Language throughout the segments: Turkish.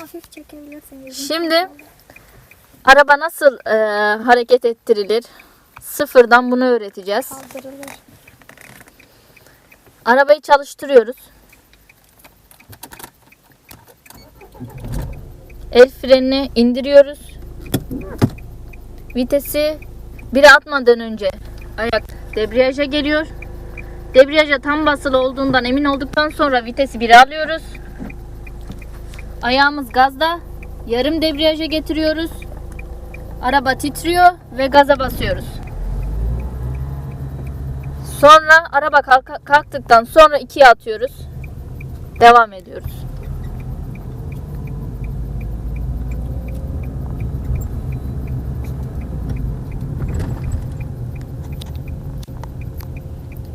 hafif çekebilirsin. Şimdi araba nasıl e, hareket ettirilir? Sıfırdan bunu öğreteceğiz. kaldırılır. Arabayı çalıştırıyoruz. El frenini indiriyoruz. Vitesi bire atmadan önce ayak debriyaja geliyor. Debriyaja tam basılı olduğundan emin olduktan sonra vitesi bire alıyoruz. Ayağımız gazda. Yarım debriyaja getiriyoruz. Araba titriyor ve gaza basıyoruz. Sonra araba kalk- kalktıktan sonra ikiye atıyoruz. Devam ediyoruz.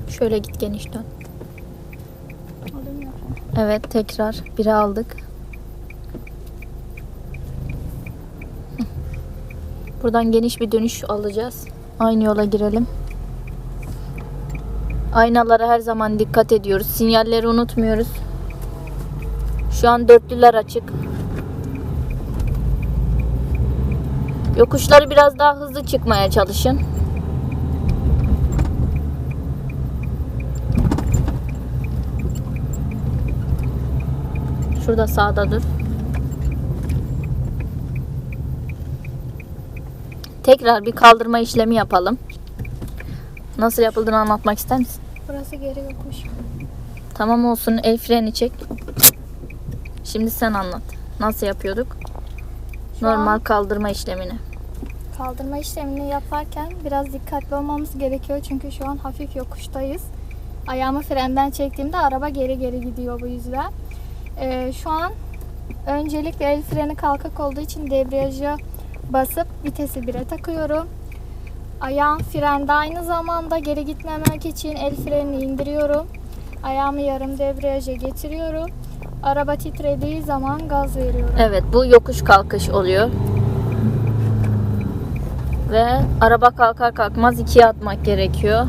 Şöyle git geniş dön. Alayım ya. Evet tekrar biri aldık. Buradan geniş bir dönüş alacağız. Aynı yola girelim. Aynalara her zaman dikkat ediyoruz. Sinyalleri unutmuyoruz. Şu an dörtlüler açık. Yokuşları biraz daha hızlı çıkmaya çalışın. Şurada sağda dur. Tekrar bir kaldırma işlemi yapalım. Nasıl yapıldığını anlatmak ister misin? Burası geri yokuş. Tamam olsun el freni çek. Şimdi sen anlat. Nasıl yapıyorduk? Şu Normal an kaldırma işlemini. kaldırma işlemini yaparken biraz dikkatli olmamız gerekiyor. Çünkü şu an hafif yokuştayız. Ayağımı frenden çektiğimde araba geri geri gidiyor bu yüzden. Ee, şu an öncelikle el freni kalkık olduğu için debriyaja basıp vitesi 1'e takıyorum. Ayağım frende aynı zamanda geri gitmemek için el frenini indiriyorum. Ayağımı yarım debriyaja getiriyorum. Araba titrediği zaman gaz veriyorum. Evet bu yokuş kalkış oluyor. Ve araba kalkar kalkmaz ikiye atmak gerekiyor.